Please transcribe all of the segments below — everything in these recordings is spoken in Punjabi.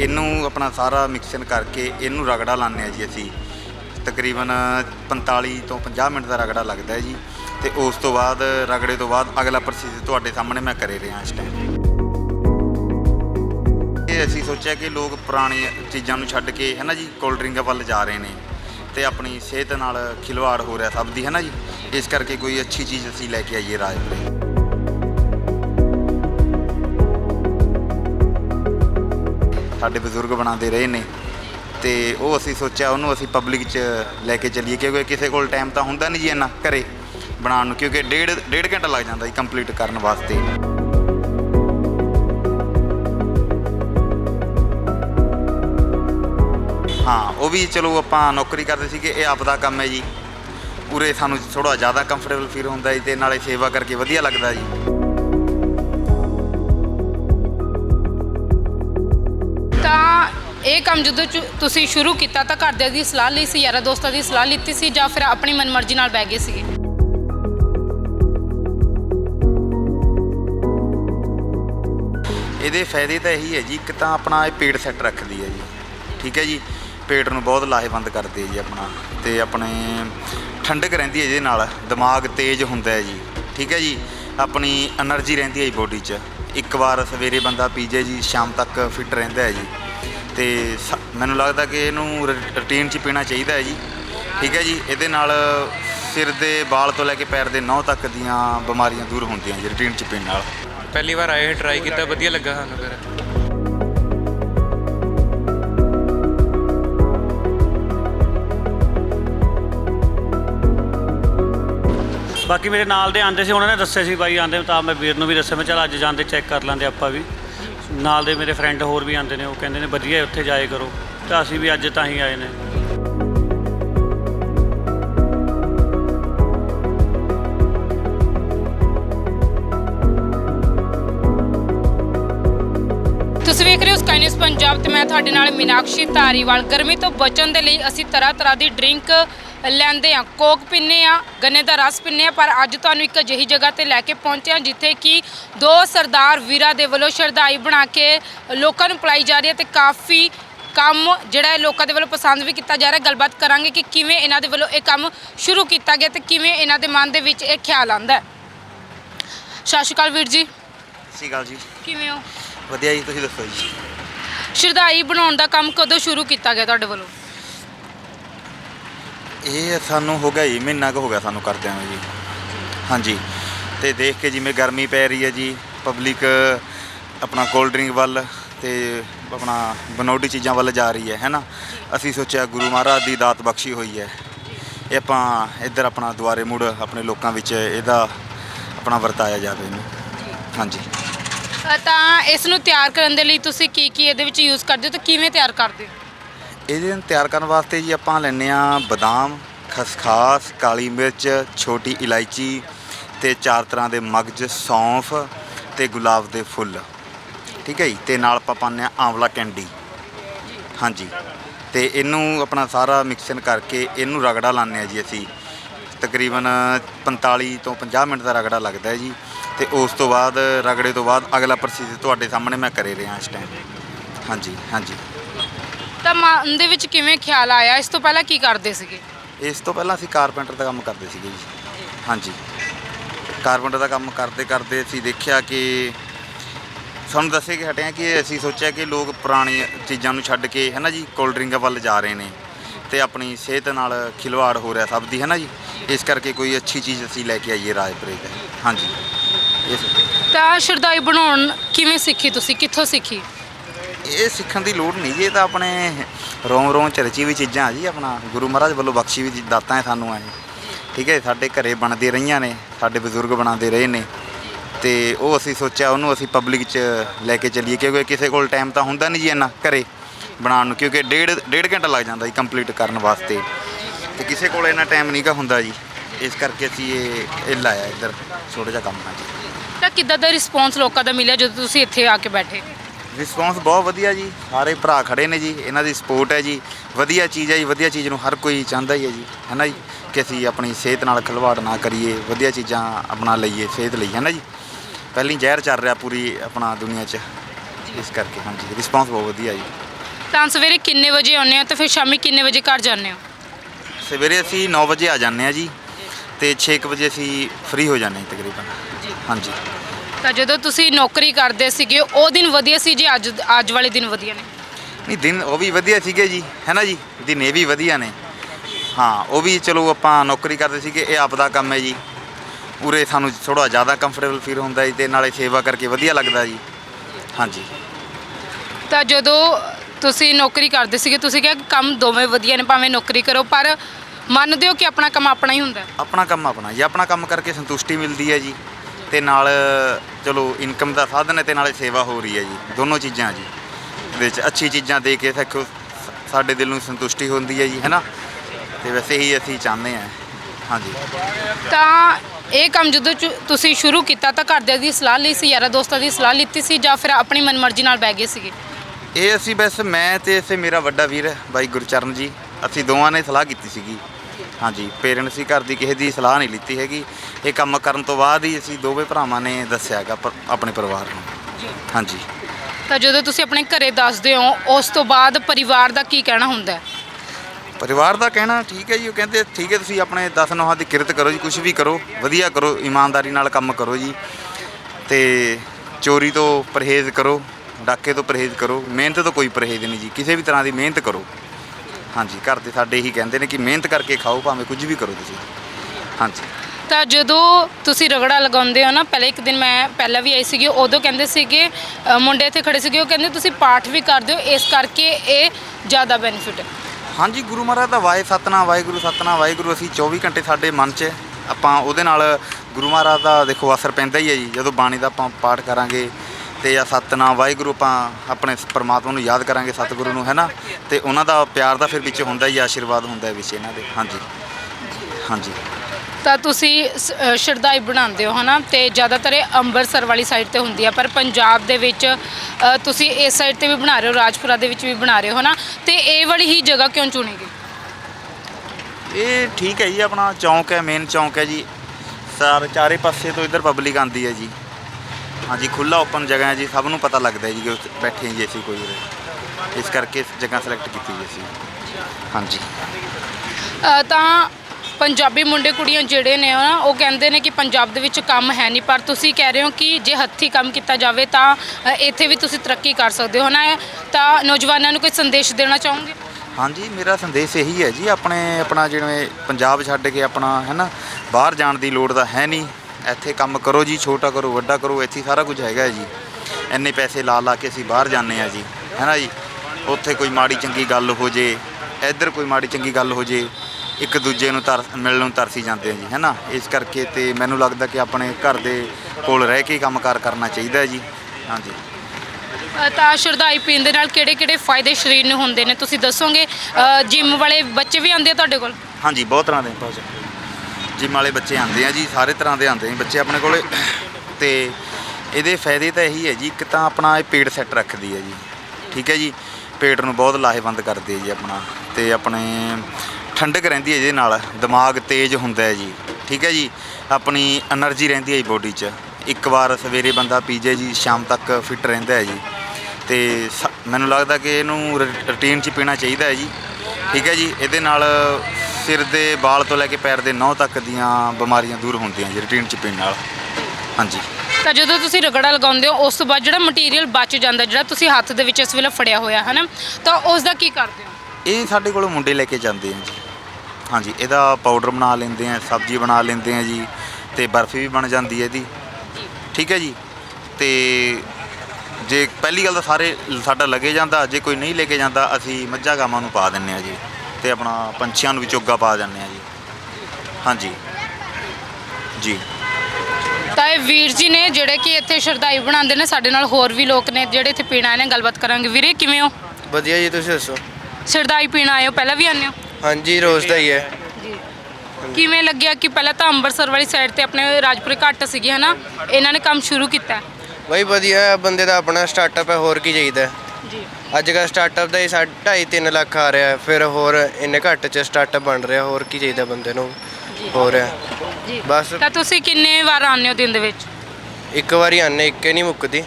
ਇਹਨੂੰ ਆਪਣਾ ਸਾਰਾ ਮਿਕਸਨ ਕਰਕੇ ਇਹਨੂੰ ਰਗੜਾ ਲਾਉਂਦੇ ਆ ਜੀ ਅਸੀਂ। ਤਕਰੀਬਨ 45 ਤੋਂ 50 ਮਿੰਟ ਦਾ ਰਗੜਾ ਲੱਗਦਾ ਹੈ ਜੀ। ਤੇ ਉਸ ਤੋਂ ਬਾਅਦ, ਰਗੜੇ ਤੋਂ ਬਾਅਦ ਅਗਲਾ ਪ੍ਰੋਸੀਜਰ ਤੁਹਾਡੇ ਸਾਹਮਣੇ ਮੈਂ ਕਰੇ ਰਿਹਾ ਇਸ ਟਾਈਮ ਇਹ ਅਸੀਂ ਸੋਚਿਆ ਕਿ ਲੋਕ ਪੁਰਾਣੀਆਂ ਚੀਜ਼ਾਂ ਨੂੰ ਛੱਡ ਕੇ ਹੈ ਨਾ ਜੀ ਕੋਲਡ ਡਰਿੰਕਾਂ ਵੱਲ ਜਾ ਰਹੇ ਨੇ। ਤੇ ਆਪਣੀ ਸਿਹਤ ਨਾਲ ਖਿਲਵਾੜ ਹੋ ਰਿਹਾ ਸਭ ਦੀ ਹੈ ਨਾ ਜੀ। ਇਸ ਕਰਕੇ ਕੋਈ ਅੱਛੀ ਚੀਜ਼ ਅਸੀਂ ਲੈ ਕੇ ਆਈਏ ਰਾਜਪੁਰੇ। ਸਾਡੇ ਬਜ਼ੁਰਗ ਬਣਾਉਂਦੇ ਰਹੇ ਨੇ। ਤੇ ਉਹ ਅਸੀਂ ਸੋਚਿਆ ਉਹਨੂੰ ਅਸੀਂ ਪਬਲਿਕ 'ਚ ਲੈ ਕੇ ਚੱਲੀਏ, ਕਿਉਂਕਿ ਕਿਸੇ ਕੋਲ ਟਾਈਮ ਤਾਂ ਹੁੰਦਾ ਨਹੀਂ ਜੀ ਇੰਨਾ ਘਰੇ ਬਣਾਉਣ ਨੂੰ, ਕਿਉਂਕਿ ਡੇਢ ਡੇਢ ਘੰਟਾ ਲੱਗ ਜਾਂਦਾ ਜੀ ਕੰਪਲੀਟ ਕਰਨ ਵਾਸਤੇ। ਹਾਂ, ਉਹ ਵੀ ਚਲੋ ਆਪਾਂ ਨੌਕਰੀ ਕਰਦੇ ਸੀਗੇ ਇਹ ਆਪ ਦਾ ਕੰਮ ਹੈ ਜੀ। ਪੂਰੇ ਸਾਨੂੰ ਥੋੜਾ ਜ਼ਿਆਦਾ ਕੰਫਰਟੇਬਲ ਫੀਲ ਹੁੰਦਾ ਜੀ ਤੇ ਨਾਲੇ ਸੇਵਾ ਕਰਕੇ ਵਧੀਆ ਲੱਗਦਾ ਜੀ। ਇਹ ਕੰਮ ਜਦੋਂ ਚੁ- ਤੁਸੀਂ ਸ਼ੁਰੂ ਕੀਤਾ ਤਾਂ ਘਰਦਿਆਂ ਦੀ ਸਲਾਹ ਲਈ ਸੀ, ਯਾਰਾਂ ਦੋਸਤਾਂ ਦੀ ਸਲਾਹ ਲਿੱਤੀ ਸੀ ਜਾਂ ਫਿਰ ਆਪਣੀ ਮਨਮਰਜ਼ੀ ਨਾਲ ਬਹਿ ਗਏ ਸੀਗੇ? ਇਹਦੇ ਫਾਇਦੇ ਤਾਂ ਇਹੀ ਹੈ ਜੀ, ਇੱਕ ਤਾਂ ਆਪਣਾ ਇਹ ਪੇਟ ਸੈੱਟ ਰੱਖਦੀ ਹੈ ਜੀ। ਠੀਕ ਹੈ ਜੀ, ਪੇਟ ਨੂੰ ਬਹੁਤ ਲਾਹੇਵੰਦ ਕਰਦੀ ਹੈ ਜੀ ਆਪਣਾ, ਤੇ ਆਪਣੇ ਠੰਡਕ ਰਹਿੰਦੀ ਹੈ ਇਹਦੇ ਨਾਲ, ਦਿਮਾਗ ਤੇਜ਼ ਹੁੰਦਾ ਹੈ ਜੀ। ਠੀਕ ਹੈ ਜੀ, ਆਪਣੀ એનર્ਜੀ ਰਹਿੰਦੀ ਹੈ ਜੀ ਬੋਡੀ 'ਚ। ਇੱਕ ਵਾਰ ਸਵੇਰੇ ਬੰਦਾ ਪੀਜੇ ਜੀ, ਸ਼ਾਮ ਤੱਕ ਫਿੱਟ ਰਹਿੰਦਾ ਹੈ ਜੀ। ਤੇ ਸ- ਮੈਨੂੰ ਲੱਗਦਾ ਕਿ ਇਹਨੂੰ ਰੂਟੀਨ 'ਚ ਪੀਣਾ ਚਾਹੀਦਾ ਹੈ ਜੀ। ਠੀਕ ਹੈ ਜੀ ਇਹਦੇ ਨਾਲ ਸਿਰ ਦੇ ਵਾਲ ਤੋਂ ਲੈ ਕੇ ਪੈਰ ਦੇ ਨਹੁੰ ਤੱਕ ਦੀਆਂ ਬਿਮਾਰੀਆਂ ਦੂਰ ਹੁੰਦੀਆਂ ਜੀ ਰੂਟੀਨ 'ਚ ਪੀਣ ਨਾਲ। ਪਹਿਲੀ ਵਾਰ ਆਏ ਟਰਾਈ ਕੀਤਾ ਵਧੀਆ ਲੱਗਾ ਸਾਨੂੰ ਫਿਰ। ਬਾਕੀ ਮੇਰੇ ਨਾਲ ਦੇ ਆਂਦੇ ਸੀ ਉਹਨਾਂ ਨੇ ਦੱਸਿਆ ਸੀ ਬਾਈ ਆਂਦੇ ਤਾਂ ਮੈਂ ਵੀਰ ਨੂੰ ਵੀ ਦੱਸਿਆ ਮੈਂ ਚਲ ਅੱਜ ਜਾਂਦੇ ਚੈੱਕ ਕਰ ਲਾਂਦੇ ਆਪਾਂ ਵੀ। ਨਾਲ ਦੇ ਮੇਰੇ ਫਰੈਂਡ ਹੋਰ ਵੀ ਆਉਂਦੇ ਨੇ, ਉਹ ਕਹਿੰਦੇ ਨੇ, ਵਧੀਆ ਉੱਥੇ ਜਾਏ ਕਰੋ। ਤਾਂ ਅਸੀਂ ਵੀ ਅੱਜ ਤਾਂ ਹੀ ਆਏ ਨੇ। ਪੰਜਾਬ ਤੇ ਮੈਂ ਤੁਹਾਡੇ ਨਾਲ ਮੀਨਾਕਸ਼ੀ ਧਾਰੀਵਾਲ ਗਰਮੀ ਤੋਂ ਬਚਣ ਦੇ ਲਈ ਅਸੀਂ ਤਰ੍ਹਾਂ ਤਰ੍ਹਾਂ ਦੀ ਡਰਿੰਕ ਲੈਂਦੇ ਆ ਕੋਕ ਪੀਂਦੇ ਆ ਗੰਨੇ ਦਾ ਰਸ ਪੀਂਦੇ ਆ ਪਰ ਅੱਜ ਤੁਹਾਨੂੰ ਇੱਕ ਅਜਿਹੀ ਜਗ੍ਹਾ ਤੇ ਲੈ ਕੇ ਪਹੁੰਚੇ ਆ ਜਿੱਥੇ ਕਿ ਦੋ ਸਰਦਾਰ ਵੀਰਾਂ ਦੇ ਵੱਲੋਂ ਸ਼ਰਦਾਈ ਬਣਾ ਕੇ ਲੋਕਾਂ ਨੂੰ ਪਿਲਾਈ ਜਾ ਰਹੀ ਹੈ ਤੇ ਕਾਫੀ ਕੰਮ ਜਿਹੜਾ ਲੋਕਾਂ ਦੇ ਵੱਲੋਂ ਪਸੰਦ ਵੀ ਕੀਤਾ ਜਾ ਰਿਹਾ। ਗੱਲਬਾਤ ਕਰਾਂਗੇ ਕਿ ਕਿਵੇਂ ਇਹਨਾਂ ਦੇ ਵੱਲੋਂ ਇਹ ਕੰਮ ਸ਼ੁਰੂ ਕੀਤਾ ਗਿਆ ਤੇ ਕਿਵੇਂ ਇਹਨਾਂ ਦੇ ਮਨ ਦੇ ਵਿੱਚ ਇਹ ਖਿਆਲ ਆਂਦਾ ਹੈ। ਸਤਿ ਸ਼੍ਰੀ ਅਕਾਲ ਵੀਰ ਜੀ। ਸਤਿ ਸ਼੍ਰੀ ਅਕਾਲ ਜੀ। ਕਿਵੇਂ ਹੋ? ਵਧੀਆ ਜੀ ਤੁਸੀਂ ਦੱਸੋ ਜੀ? ਸ਼ਰਧਾਈ ਬਣਾਉਣ ਦਾ ਕੰਮ ਕਦੋਂ ਸ਼ੁਰੂ ਕੀਤਾ ਗਿਆ ਤੁਹਾਡੇ ਵੱਲੋਂ? ਇਹ ਸਾਨੂੰ ਹੋ ਗਿਆ ਜੀ, ਮਹੀਨਾ ਕੁ ਹੋ ਗਿਆ ਸਾਨੂੰ ਕਰਦਿਆਂ ਨੂੰ ਜੀ। ਹਾਂਜੀ। ਤੇ ਦੇਖ ਕੇ ਜਿਵੇਂ ਗਰਮੀ ਪੈ ਰਹੀ ਹੈ ਜੀ, ਪਬਲਿਕ ਆਪਣਾ ਕੋਲਡ ਡਰਿੰਕ ਵੱਲ ਤੇ ਆਪਣਾ ਬਨੌਡੀ ਚੀਜ਼ਾਂ ਵੱਲ ਜਾ ਰਹੀ ਹੈ ਹੈਨਾ ਅਸੀਂ ਸੋਚਿਆ ਗੁਰੂ ਮਹਾਰਾਜ ਦੀ ਦਾਤ ਬਖਸ਼ੀ ਹੋਈ ਹੈ। ਇਹ ਆਪਾਂ ਇੱਧਰ ਆਪਣਾ ਦੁਆਰੇ ਮੁੜ ਆਪਣੇ ਲੋਕਾਂ ਵਿੱਚ ਇਹਦਾ ਆਪਣਾ ਵਰਤਾਇਆ ਜਾਵੇ ਇਹਨੂੰ। ਹਾਂਜੀ। ਅ, ਤਾਂ ਇਸ ਨੂੰ ਤਿਆਰ ਕਰਨ ਦੇ ਲਈ ਤੁਸੀਂ ਕੀ ਕੀ ਇਹਦੇ ਵਿੱਚ ਯੂਜ਼ ਕਰਦੇ ਹੋ ਤੇ ਕਿਵੇਂ ਤਿਆਰ ਕਰਦੇ ਹੋ? ਇਹਦੇ ਨੂੰ ਤਿਆਰ ਕਰਨ ਵਾਸਤੇ ਜੀ ਆਪਾਂ ਲੈਂਦੇ ਹਾਂ ਬਦਾਮ ਖਸਖਾਸ ਕਾਲੀ ਮਿਰਚ ਛੋਟੀ ਇਲਾਇਚੀ ਤੇ ਚਾਰ ਤਰ੍ਹਾਂ ਦੇ ਮਗਜ ਸੌਂਫ ਤੇ ਗੁਲਾਬ ਦੇ ਫੁੱਲ। ਠੀਕ ਹੈ ਜੀ? ਤੇ ਨਾਲ ਆਪਾਂ ਪਾਉਂਦੇ ਹਾਂ ਆਂਵਲਾ ਕੈਂਡੀ। ਹਾਂਜੀ। ਤੇ ਇਹਨੂੰ ਆਪਣਾ ਸਾਰਾ ਮਿਕਸਨ ਕਰਕੇ ਇਹਨੂੰ ਰਗੜਾ ਲਾਉਂਦੇ ਆ ਜੀ ਅਸੀਂ। ਤਕਰੀਬਨ 45 ਤੋਂ 50 ਮਿੰਟ ਦਾ ਰਗੜਾ ਲੱਗਦਾ ਹੈ ਜੀ। ਤੇ ਉਸ ਤੋਂ ਬਾਅਦ ਰਗੜੇ ਤੋਂ ਬਾਅਦ ਅਗਲਾ ਪ੍ਰੋਸੀਜਰ ਤੁਹਾਡੇ ਸਾਹਮਣੇ ਮੈਂ ਕਰੇ ਰਿਹਾ ਇਸ ਟਾਈਮ ਹਾਂਜੀ ਹਾਂਜੀ। ਤਾਂ ਮਨ ਦੇ ਵਿੱਚ ਕਿਵੇਂ ਖਿਆਲ ਆਇਆ? ਇਸ ਤੋਂ ਪਹਿਲਾਂ ਕੀ ਕਰਦੇ ਸੀਗੇ? ਇਸ ਤੋਂ ਪਹਿਲਾਂ ਅਸੀਂ ਕਾਰਪੈਂਟਰ ਦਾ ਕੰਮ ਕਰਦੇ ਸੀਗੇ ਜੀ। ਹਾਂਜੀ। ਕਾਰਪੈਂਟਰ ਦਾ ਕੰਮ ਕਰਦੇ ਕਰਦੇ ਅਸੀਂ ਦੇਖਿਆ ਕਿ ਸਾਨੂੰ ਦੱਸੇ ਕਿ ਹਟਿਆ ਕਿ ਅਸੀਂ ਸੋਚਿਆ ਕਿ ਲੋਕ ਪੁਰਾਣੀਆਂ ਚੀਜ਼ਾਂ ਨੂੰ ਛੱਡ ਕੇ ਹੈ ਨਾ ਜੀ ਕੋਲਡ ਡਰਿੰਕਾਂ ਵੱਲ ਜਾ ਰਹੇ ਨੇ ਤੇ ਆਪਣੀ ਸਿਹਤ ਨਾਲ ਖਿਲਵਾੜ ਹੋ ਰਿਹਾ ਸਭ ਦੀ ਹੈ ਨਾ ਜੀ। ਇਸ ਕਰਕੇ ਕੋਈ ਅੱਛੀ ਚੀਜ਼ ਅਸੀਂ ਲੈ ਕੇ ਆਈਏ ਰਾਜਪੁਰੇ ਤੇ। ਹਾਂਜੀ। ਇਸ ਤਾਂ ਸ਼ਰਦਾਈ ਬਣਾਉਣ ਕਿਵੇਂ ਸਿੱਖੀ ਤੁਸੀਂ? ਕਿੱਥੋਂ ਸਿੱਖੀ? ਇਹ ਸਿੱਖਣ ਦੀ ਲੋੜ ਨਹੀਂ ਜੀ, ਇਹ ਤਾਂ ਆਪਣੇ ਰੋਮ ਰੋਮ ਚ ਰਚੀ ਵੀ ਚੀਜ਼ਾਂ ਆ ਜੀ, ਆਪਣਾ ਗੁਰੂ ਮਹਾਰਾਜ ਵੱਲੋਂ ਬਖਸ਼ੀ ਵੀ ਦਾਤਾਂ ਹੈ ਸਾਨੂੰ ਇਹ ਠੀਕ ਹੈ ਸਾਡੇ ਘਰੇ ਬਣਦੇ ਰਹੀਆਂ ਨੇ, ਸਾਡੇ ਬਜ਼ੁਰਗ ਬਣਾਉਂਦੇ ਰਹੇ ਨੇ। ਤੇ ਉਹ ਅਸੀਂ ਸੋਚਿਆ ਉਹਨੂੰ ਅਸੀਂ ਪਬਲਿਕ 'ਚ ਲੈ ਕੇ ਚੱਲੀਏ, ਕਿਉਂਕਿ ਕਿਸੇ ਕੋਲ ਟਾਈਮ ਤਾਂ ਹੁੰਦਾ ਨਹੀਂ ਜੀ ਇੰਨਾ ਘਰੇ ਬਣਾਉਣ ਨੂੰ, ਕਿਉਂਕਿ ਡੇਢ ਡੇਢ ਘੰਟਾ ਲੱਗ ਜਾਂਦਾ ਜੀ ਕੰਪਲੀਟ ਕਰਨ ਵਾਸਤੇ। ਤੇ ਕਿਸੇ ਕੋਲ ਇੰਨਾ ਟਾਈਮ ਨਹੀਂਗਾ ਹੁੰਦਾ ਜੀ, ਇਸ ਕਰਕੇ ਅਸੀਂ ਇਹ ਇਹ ਲਾਇਆ ਇੱਧਰ, ਛੋਟਾ ਜਿਹਾ ਕੰਮ ਹਾਂ ਜੀ। ਤਾਂ ਕਿੱਦਾਂ ਦਾ ਰਿਸਪੌਂਸ ਲੋਕਾਂ ਦਾ ਮਿਲਿਆ ਜਦੋਂ ਤੁਸੀਂ ਇੱਥੇ ਆ ਕੇ ਬੈਠੇ? ਰਿਸਪੌਂਸ ਬਹੁਤ ਵਧੀਆ ਜੀ। ਸਾਰੇ ਭਰਾ ਖੜੇ ਨੇ ਜੀ। ਇਹਨਾਂ ਦੀ ਸਪੋਰਟ ਹੈ ਜੀ। ਵਧੀਆ ਚੀਜ਼ ਹੈ ਜੀ। ਵਧੀਆ ਚੀਜ਼ ਨੂੰ ਹਰ ਕੋਈ ਚਾਹੁੰਦਾ ਹੀ ਹੈ ਜੀ। ਹੈ ਨਾ ਜੀ? ਕਿ ਅਸੀਂ ਆਪਣੀ ਸਿਹਤ ਨਾਲ ਖਿਲਵਾੜ ਨਾ ਕਰੀਏ। ਵਧੀਆ ਚੀਜ਼ਾਂ ਆਪਣਾ ਲਈਏ ਸਿਹਤ ਲਈ। ਹੈ ਨਾ ਜੀ? ਪਹਿਲੀ ਜ਼ਹਿਰ ਚੱਲ ਰਿਹਾ ਪੂਰੀ ਆਪਣਾ ਦੁਨੀਆ 'ਚ। ਇਸ ਕਰਕੇ ਹਾਂਜੀ। ਰਿਸਪੌਂਸ ਬਹੁਤ ਵਧੀਆ ਜੀ। ਤਾਂ ਸਵੇਰੇ ਕਿੰਨੇ ਵਜੇ ਆਉਂਦੇ ਹੋ ਤੇ ਫਿਰ ਸ਼ਾਮੀ ਕਿੰਨੇ ਵਜੇ ਘਰ ਜਾਂਦੇ ਹੋ? ਸਵੇਰੇ ਅਸੀਂ 9 ਵਜੇ ਆ ਜਾਂਦੇ ਆ ਜੀ। ਤੇ 6 ਵਜੇ ਅਸੀਂ ਫ੍ਰੀ ਹੋ ਜਾਂਦੇ ਹਾਂ ਤਕਰੀਬਨ। ਹਾਂਜੀ। ਤਾਂ ਜਦੋਂ ਤੁਸੀਂ ਨੌਕਰੀ ਕਰਦੇ ਸੀਗੇ ਉਹ ਦਿਨ ਵਧੀਆ ਸੀ ਜੀ ਅੱਜ ਅੱਜ ਵਾਲੇ ਦਿਨ ਵਧੀਆ ਨੇ? ਨਹੀਂ ਦਿਨ ਉਹ ਵੀ ਵਧੀਆ ਸੀਗੇ ਜੀ ਹੈ ਨਾ ਜੀ? ਦਿਨ ਇਹ ਵੀ ਵਧੀਆ ਨੇ। ਹਾਂ ਉਹ ਵੀ ਚਲੋ ਆਪਾਂ ਨੌਕਰੀ ਕਰਦੇ ਸੀਗੇ ਇਹ ਆਪ ਦਾ ਕੰਮ ਹੈ ਜੀ। ਉਰੇ ਸਾਨੂੰ ਥੋੜਾ ਜ਼ਿਆਦਾ ਕੰਫਰਟੇਬਲ ਫੀਲ ਹੁੰਦਾ ਜੀ ਤੇ ਨਾਲੇ ਸੇਵਾ ਕਰਕੇ ਵਧੀਆ ਲੱਗਦਾ ਜੀ। ਹਾਂਜੀ। ਤਾਂ ਜਦੋਂ ਤੁਸੀਂ ਨੌਕਰੀ ਕਰਦੇ ਸੀਗੇ ਤੁਸੀਂ ਕਿਹਾ ਕਿ ਕੰਮ ਦੋਵੇਂ ਵਧੀਆ ਨੇ ਭਾਵੇਂ ਨੌਕਰੀ ਕਰੋ ਪਰ ਮੰਨਦੇ ਹੋ ਕਿ ਆਪਣਾ ਕੰਮ ਆਪਣਾ ਹੀ ਹੁੰਦਾ? ਹੈ ਆਪਣਾ ਕੰਮ ਆਪਣਾ ਜੀ ਆਪਣਾ ਕੰਮ ਕਰਕੇ ਸੰਤੁਸ਼ਟੀ ਮਿਲਦੀ ਹੈ ਜੀ। ਤੇ ਨਾਲ ਚਲੋ ਇਨਕਮ ਦਾ ਸਾਧਨ ਹੈ ਤੇ ਨਾਲੇ ਸੇਵਾ ਹੋ ਰਹੀ ਹੈ ਜੀ ਦੋਨੋਂ ਚੀਜ਼ਾਂ ਜੀ ਵਿੱਚ ਅੱਛੀ ਚੀਜ਼ਾਂ ਦੇ ਕੇ ਦੇਖੋ ਸ- ਸਾਡੇ ਦਿਲ ਨੂੰ ਸੰਤੁਸ਼ਟੀ ਹੁੰਦੀ ਹੈ ਜੀ ਹੈ ਨਾ? ਤੇ ਵੈਸੇ ਹੀ ਅਸੀਂ ਚਾਹੁੰਦੇ ਹਾਂ ਹਾਂਜੀ। ਤਾਂ ਇਹ ਕੰਮ ਜਦੋਂ ਚੁ- ਤੁਸੀਂ ਸ਼ੁਰੂ ਕੀਤਾ ਤਾਂ ਘਰਦਿਆਂ ਦੀ ਸਲਾਹ ਲਈ ਸੀ ਯਾਰਾਂ ਦੋਸਤਾਂ ਦੀ ਸਲਾਹ ਲਿੱਤੀ ਸੀ ਜਾਂ ਫਿਰ ਆਪਣੀ ਮਨਮਰਜ਼ੀ ਨਾਲ ਬਹਿ ਗਏ ਸੀਗੇ? ਇਹ ਅਸੀਂ ਬਸ ਮੈਂ ਤੇ ਇਸੇ ਮੇਰਾ ਵੱਡਾ ਵੀਰ ਹੈ ਬਾਈ ਗੁਰਚਰਨ ਜੀ ਅਸੀਂ ਦੋਵਾਂ ਨੇ ਸਲਾਹ ਕੀਤੀ ਸੀਗੀ। ਹਾਂਜੀ ਪੇਰੈਂਟਸ ਦੀ ਘਰ ਦੀ ਕਿਸੇ ਦੀ ਸਲਾਹ ਨਹੀਂ ਲਿੱਤੀ ਹੈਗੀ। ਇਹ ਕੰਮ ਕਰਨ ਤੋਂ ਬਾਅਦ ਹੀ ਅਸੀਂ ਦੋਵੇਂ ਭਰਾਵਾਂ ਨੇ ਦੱਸਿਆ ਹੈਗਾ ਪਰ- ਆਪਣੇ ਪਰਿਵਾਰ ਨੂੰ। ਹਾਂਜੀ। ਤਾਂ ਜਦੋਂ ਤੁਸੀਂ ਆਪਣੇ ਘਰੇ ਦੱਸਦੇ ਹੋ ਉਸ ਤੋਂ ਬਾਅਦ ਪਰਿਵਾਰ ਦਾ ਕੀ ਕਹਿਣਾ ਹੁੰਦਾ ਹੈ? ਪਰਿਵਾਰ ਦਾ ਕਹਿਣਾ ਠੀਕ ਹੈ ਜੀ ਉਹ ਕਹਿੰਦੇ ਠੀਕ ਹੈ ਤੁਸੀਂ ਆਪਣੇ ਦਸ ਨੋਹਾਂ ਦੀ ਕਿਰਤ ਕਰੋ ਜੀ ਕੁਝ ਵੀ ਕਰੋ ਵਧੀਆ ਕਰੋ ਇਮਾਨਦਾਰੀ ਨਾਲ ਕੰਮ ਕਰੋ ਜੀ। ਤੇ ਚੋਰੀ ਤੋਂ ਪਰਹੇਜ਼ ਕਰੋ ਡਾਕੇ ਤੋਂ ਪਰਹੇਜ਼ ਕਰੋ ਮਿਹਨਤ ਤੋਂ ਕੋਈ ਪਰਹੇਜ਼ ਨਹੀਂ ਜੀ ਕਿਸੇ ਵੀ ਤਰ੍ਹਾਂ ਦੀ ਮਿਹਨਤ ਕਰੋ। ਹਾਂਜੀ ਘਰ ਦੇ ਸਾਡੇ ਇਹੀ ਕਹਿੰਦੇ ਨੇ ਕਿ ਮਿਹਨਤ ਕਰਕੇ ਖਾਓ ਭਾਵੇਂ ਕੁਝ ਵੀ ਕਰੋ ਤੁਸੀਂ ਹਾਂਜੀ ਤਾਂ ਜਦੋਂ ਤੁਸੀਂ ਰਗੜਾ ਲਗਾਉਂਦੇ ਹੋ ਨਾ ਪਹਿਲੇ ਇੱਕ ਦਿਨ ਮੈਂ ਪਹਿਲਾਂ ਵੀ ਆਈ ਸੀਗੀ ਉਦੋਂ ਕਹਿੰਦੇ ਸੀਗੇ ਅ, ਮੁੰਡੇ ਇੱਥੇ ਖੜੇ ਸੀਗੇ ਉਹ ਕਹਿੰਦੇ ਤੁਸੀਂ ਪਾਠ ਵੀ ਕਰਦੇ ਹੋ ਇਸ ਕਰਕੇ ਇਹ ਜ਼ਿਆਦਾ ਬੈਨੀਫਿਟ ਹੈ ਹਾਂਜੀ ਗੁਰੂ ਮਹਾਰਾਜ ਦਾ ਵਾਹਿ ਸਤਨਾਮ ਵਾਹਿਗੁਰੂ ਸਤਨਾਮ ਵਾਹਿਗੁਰੂ ਅਸੀਂ 24 ਘੰਟੇ ਸਾਡੇ ਮਨ 'ਚ ਹੈ। ਆਪਾਂ ਉਹਦੇ ਨਾਲ ਗੁਰੂ ਮਹਾਰਾਜ ਦਾ ਦੇਖੋ ਅਸਰ ਪੈਂਦਾ ਹੀ ਹੈ ਜੀ ਜਦੋਂ ਬਾਣੀ ਦਾ ਆਪਾਂ ਪਾਠ ਕਰਾਂਗੇ ਤੇ ਆ ਸਤਨਾਮ ਵਾਹਿਗੁਰੂ ਆਪਾਂ ਆਪਣੇ ਪਰਮਾਤਮਾ ਨੂੰ ਯਾਦ ਕਰਾਂਗੇ ਸਤਿਗੁਰੂ ਨੂੰ ਹੈ ਨਾ ਤੇ ਉਹਨਾਂ ਦਾ ਪਿਆਰ ਦਾ ਫਿਰ ਵਿੱਚ ਹੁੰਦਾ ਹੀ ਆ, ਆਸ਼ੀਰਵਾਦ ਹੁੰਦਾ ਹੈ ਵਿੱਚ ਇਹਨਾਂ ਦੇ। ਹਾਂਜੀ। ਹਾਂਜੀ। ਤਾਂ ਤੁਸੀਂ ਸ- ਅ, ਸ਼ਰਧਾਈ ਬਣਾਉਂਦੇ ਹੋ ਹਨਾ? ਤੇ ਜ਼ਿਆਦਾਤਰ ਇਹ ਅੰਮ੍ਰਿਤਸਰ ਵਾਲੀ ਸਾਈਡ ਤੇ ਹੁੰਦੀ ਆ ਪਰ ਪੰਜਾਬ ਦੇ ਵਿੱਚ ਅ, ਤੁਸੀਂ ਇਸ ਸਾਈਡ ਤੇ ਵੀ ਬਣਾ ਰਹੇ ਹੋ ਰਾਜਪੁਰਾ ਦੇ ਵਿੱਚ ਵੀ ਬਣਾ ਰਹੇ ਹੋ ਹਨਾ? ਤੇ ਇਹ ਵਾਲੀ ਹੀ ਜਗ੍ਹਾ ਕਿਉਂ ਚੁਣੀ ਗਈ ਇਹ ਠੀਕ ਹੈ ਜੀ ਆਪਣਾ ਚੌਂਕ ਹੈ ਮੇਨ ਚੌਂਕ ਹੈ ਜੀ। ਸਾਰੇ ਚਾਰੇ ਪਾਸੇ ਤੋਂ ਇੱਧਰ ਪਬਲਿਕ ਆਂਦੀ ਹੈ ਜੀ। ਹਾਂਜੀ ਖੁੱਲਾ ਓਪਨ ਜਗ੍ਹਾ ਹੈ ਜੀ ਸਭ ਨੂੰ ਪਤਾ ਲੱਗਦਾ ਹੈ ਜੀ ਕਿ ਉੱਥੇ ਬੈਠੇ ਹਾਂ ਜੀ ਅਸੀਂ ਕੋਈ ਉਰੇ। ਇਸ ਕਰਕੇ ਇਸ ਜਗ੍ਹਾ ਸਿਲੈਕਟ ਕੀਤੀ ਜੀ ਅਸੀਂ। ਹਾਂਜੀ। ਅ, ਤਾਂ ਪੰਜਾਬੀ ਮੁੰਡੇ ਕੁੜੀਆਂ ਜਿਹੜੇ ਨੇ ਨਾ ਉਹ ਕਹਿੰਦੇ ਨੇ ਕਿ ਪੰਜਾਬ ਦੇ ਵਿੱਚ ਕੰਮ ਹੈ ਨਹੀਂ ਪਰ ਤੁਸੀਂ ਕਹਿ ਰਹੇ ਹੋ ਕਿ ਜੇ ਹੱਥੀ ਕੰਮ ਕੀਤਾ ਜਾਵੇ ਤਾਂ ਅ, ਇੱਥੇ ਵੀ ਤੁਸੀਂ ਤਰੱਕੀ ਕਰ ਸਕਦੇ ਹੋ ਨਾ। ਤਾਂ ਨੌਜਵਾਨਾਂ ਨੂੰ ਕੋਈ ਸੰਦੇਸ਼ ਦੇਣਾ ਚਾਹੋਗੇ? ਹਾਂਜੀ ਮੇਰਾ ਸੰਦੇਸ਼ ਇਹੀ ਹੈ ਜੀ ਆਪਣੇ ਆਪਣਾ ਜਿਵੇਂ ਪੰਜਾਬ ਛੱਡ ਕੇ ਆਪਣਾ ਹੈ ਨਾ ਬਾਹਰ ਜਾਣ ਦੀ ਲੋੜ ਤਾਂ ਹੈ ਨਹੀਂ। ਇੱਥੇ ਕੰਮ ਕਰੋ ਜੀ ਛੋਟਾ ਕਰੋ ਵੱਡਾ ਕਰੋ ਇੱਥੇ ਸਾਰਾ ਕੁਝ ਹੈਗਾ ਹੈ ਜੀ। ਇੰਨੇ ਪੈਸੇ ਲਾ ਲਾ ਕੇ ਅਸੀਂ ਬਾਹਰ ਜਾਂਦੇ ਆ ਜੀ ਹੈ ਨਾ ਜੀ? ਉੱਥੇ ਕੋਈ ਮਾੜੀ ਚੰਗੀ ਗੱਲ ਹੋ ਜੇ ਇੱਧਰ ਕੋਈ ਮਾੜੀ ਚੰਗੀ ਗੱਲ ਹੋ ਜੇ ਇੱਕ ਦੂਜੇ ਨੂੰ ਤਰ ਮਿਲਣ ਨੂੰ ਤਰਸੀ ਜਾਂਦੇ ਆ ਜੀ ਹੈ ਨਾ? ਇਸ ਕਰਕੇ ਤੇ ਮੈਨੂੰ ਲੱਗਦਾ ਕਿ ਆਪਣੇ ਘਰ ਦੇ ਕੋਲ ਰਹਿ ਕੇ ਹੀ ਕੰਮਕਾਰ ਕਰਨਾ ਚਾਹੀਦਾ ਹੈ ਜੀ। ਹਾਂਜੀ। ਅ, ਤਾਂ ਸ਼ਰਧਾਈ ਪੀਣ ਦੇ ਨਾਲ ਕਿਹੜੇ ਕਿਹੜੇ ਫਾਇਦੇ ਸਰੀਰ ਨੂੰ ਹੁੰਦੇ ਨੇ? ਤੁਸੀਂ ਦੱਸੋਗੇ ਜਿਮ ਵਾਲੇ ਬੱਚੇ ਵੀ ਆਉਂਦੇ ਆ ਤੁਹਾਡੇ ਕੋਲ? ਹਾਂਜੀ ਬਹੁਤ ਤਰ੍ਹਾਂ ਦੇ। ਜਿਮ ਵਾਲੇ ਬੱਚੇ ਆਉਂਦੇ ਆ ਜੀ, ਸਾਰੇ ਤਰ੍ਹਾਂ ਦੇ ਆਉਂਦੇ ਨੇ ਬੱਚੇ ਆਪਣੇ ਕੋਲੇ। ਤੇ ਇਹਦੇ ਫਾਇਦੇ ਤਾਂ ਇਹੀ ਹੈ ਜੀ, ਇੱਕ ਤਾਂ ਆਪਣਾ ਇਹ ਪੇਟ ਸੈੱਟ ਰੱਖਦੀ ਹੈ ਜੀ। ਠੀਕ ਹੈ ਜੀ, ਪੇਟ ਨੂੰ ਬਹੁਤ ਲਾਹੇਵੰਦ ਕਰਦੀ ਹੈ ਜੀ ਆਪਣਾ। ਤੇ ਆਪਣੇ ਠੰਡਕ ਰਹਿੰਦੀ ਹੈ ਇਹਦੇ ਨਾਲ, ਦਿਮਾਗ ਤੇਜ਼ ਹੁੰਦਾ ਹੈ ਜੀ। ਠੀਕ ਹੈ ਜੀ, ਆਪਣੀ એનર્ਜੀ ਰਹਿੰਦੀ ਹੈ ਜੀ ਬੋਡੀ 'ਚ। ਇੱਕ ਵਾਰ ਸਵੇਰੇ ਬੰਦਾ ਪੀ ਜੇ ਜੀ, ਸ਼ਾਮ ਤੱਕ ਫਿੱਟ ਰਹਿੰਦਾ ਹੈ ਜੀ। ਤੇ ਮੈਨੂੰ ਲੱਗਦਾ ਕਿ ਇਹਨੂੰ ਰੂਟੀਨ 'ਚ ਪੀਣਾ ਚਾਹੀਦਾ ਹੈ ਜੀ। ਠੀਕ ਹੈ ਜੀ, ਇਹਦੇ ਨਾਲ ਸਿਰ ਦੇ ਵਾਲ ਤੋਂ ਲੈ ਕੇ ਪੈਰ ਦੇ ਨਹੁੰ ਤੱਕ ਦੀਆਂ ਬਿਮਾਰੀਆਂ ਦੂਰ ਹੁੰਦੀਆਂ ਜੀ ਰੂਟੀਨ 'ਚ ਪੀਣ ਨਾਲ। ਹਾਂਜੀ। ਤਾਂ ਜਦੋਂ ਤੁਸੀਂ ਰਗੜਾ ਲਗਾਉਂਦੇ ਹੋ ਉਸ ਤੋਂ ਬਾਅਦ ਜਿਹੜਾ ਮਟੀਰੀਅਲ ਬਚ ਜਾਂਦਾ ਜਿਹੜਾ ਤੁਸੀਂ ਹੱਥ ਦੇ ਵਿੱਚ ਇਸ ਵੇਲੇ ਫੜਿਆ ਹੋਇਆ ਹੈ ਨਾ ਤਾਂ ਉਸ ਦਾ ਕੀ ਕਰਦੇ ਹੋ? ਇਹ ਸਾਡੇ ਕੋਲ ਮੁੰਡੇ ਲੈ ਕੇ ਜਾਂਦੇ ਆ ਜੀ। ਹਾਂਜੀ ਇਹਦਾ ਪਾਊਡਰ ਬਣਾ ਲੈਂਦੇ ਆ ਸਬਜ਼ੀ ਬਣਾ ਲੈਂਦੇ ਆ ਜੀ ਤੇ ਬਰਫੀ ਵੀ ਬਣ ਜਾਂਦੀ ਹੈ ਇਹਦੀ। ਠੀਕ ਹੈ ਜੀ? ਤੇ ਜੇ ਪਹਿਲੀ ਗੱਲ ਤਾਂ ਸਾਰੇ ਸਾਡਾ ਲੱਗੇ ਜਾਂਦਾ ਜੇ ਕੋਈ ਨਹੀਂ ਲੈ ਕੇ ਜਾਂਦਾ ਅਸੀਂ ਮੱਝਾਂ ਗਾਵਾਂ ਨੂੰ ਪਾ ਦਿੰਨੇ ਆ ਜੀ। ਤੇ ਆਪਣਾ ਪੰਛੀਆਂ ਨੂੰ ਵੀ ਚੋਗਾ ਪਾ ਦਿੰਨੇ ਆ ਜੀ। ਹਾਂਜੀ। ਜੀ। ਤਾਂ ਇਹ ਵੀਰ ਜੀ ਨੇ ਜਿਹੜੇ ਕਿ ਇੱਥੇ ਸ਼ਰਧਾਈ ਬਣਾਉਂਦੇ ਨੇ ਸਾਡੇ ਨਾਲ ਹੋਰ ਵੀ ਲੋਕ ਨੇ ਜਿਹੜੇ ਇੱਥੇ ਪੀਣ ਆਏ ਨੇ ਗੱਲਬਾਤ ਕਰਾਂਗੇ। ਵੀਰੇ ਕਿਵੇਂ ਹੋ? ਵਧੀਆ ਜੀ ਤੁਸੀਂ ਦੱਸੋ? ਸ਼ਰਧਾਈ ਪੀਣ ਆਏ ਹੋ ਪਹਿਲਾਂ ਵੀ ਆਉਂਦੇ ਹੋ? ਹਾਂਜੀ ਰੋਜ਼ ਦਾ ਹੀ ਹੈ। ਜੀ। ਕਿਵੇਂ ਲੱਗਿਆ ਕਿ ਪਹਿਲਾਂ ਤਾਂ ਅੰਮ੍ਰਿਤਸਰ ਵਾਲੀ ਸਾਈਡ ਤੇ ਆਪਣੇ ਰਾਜਪੁਰੇ ਘੱਟ ਸੀਗੀ ਹਨਾ? ਇਹਨਾਂ ਨੇ ਕੰਮ ਸ਼ੁਰੂ ਕੀਤਾ। ਹੈ। ਬਈ ਵਧੀਆ ਹੈ, ਬੰਦੇ ਦਾ ਆਪਣਾ ਸਟਾਰਟਅਪ ਹੈ ਹੋਰ ਕੀ ਚਾਹੀਦਾ ਹੈ? ਜੀ। ਅੱਜ ਕੱਲ੍ਹ ਸਟਾਰਟਅਪ ਦਾ ਹੀ 2.5 3 ਲੱਖ ਆ ਰਿਹਾ ਹੈ, ਫਿਰ ਹੋਰ ਇੰਨੇ ਘੱਟ ਚ ਸਟਾਰਟਅਪ ਬਣ ਰਿਹਾ ਹੋਰ ਕੀ ਚਾਹੀਦਾ ਬੰਦੇ ਨੂੰ? ਹੋ। ਰਿਹਾ ਜੀ। ਬਸ ਤਾਂ ਤੁਸੀਂ ਕਿੰਨੇ ਵਾਰ ਆਉਂਦੇ ਹੋ ਦਿਨ ਦੇ ਵਿੱਚ? ਇੱਕ ਵਾਰੀ ਆਨੇ ਇੱਕੇ ਨਹੀਂ ਮੁੱਕਦੀ।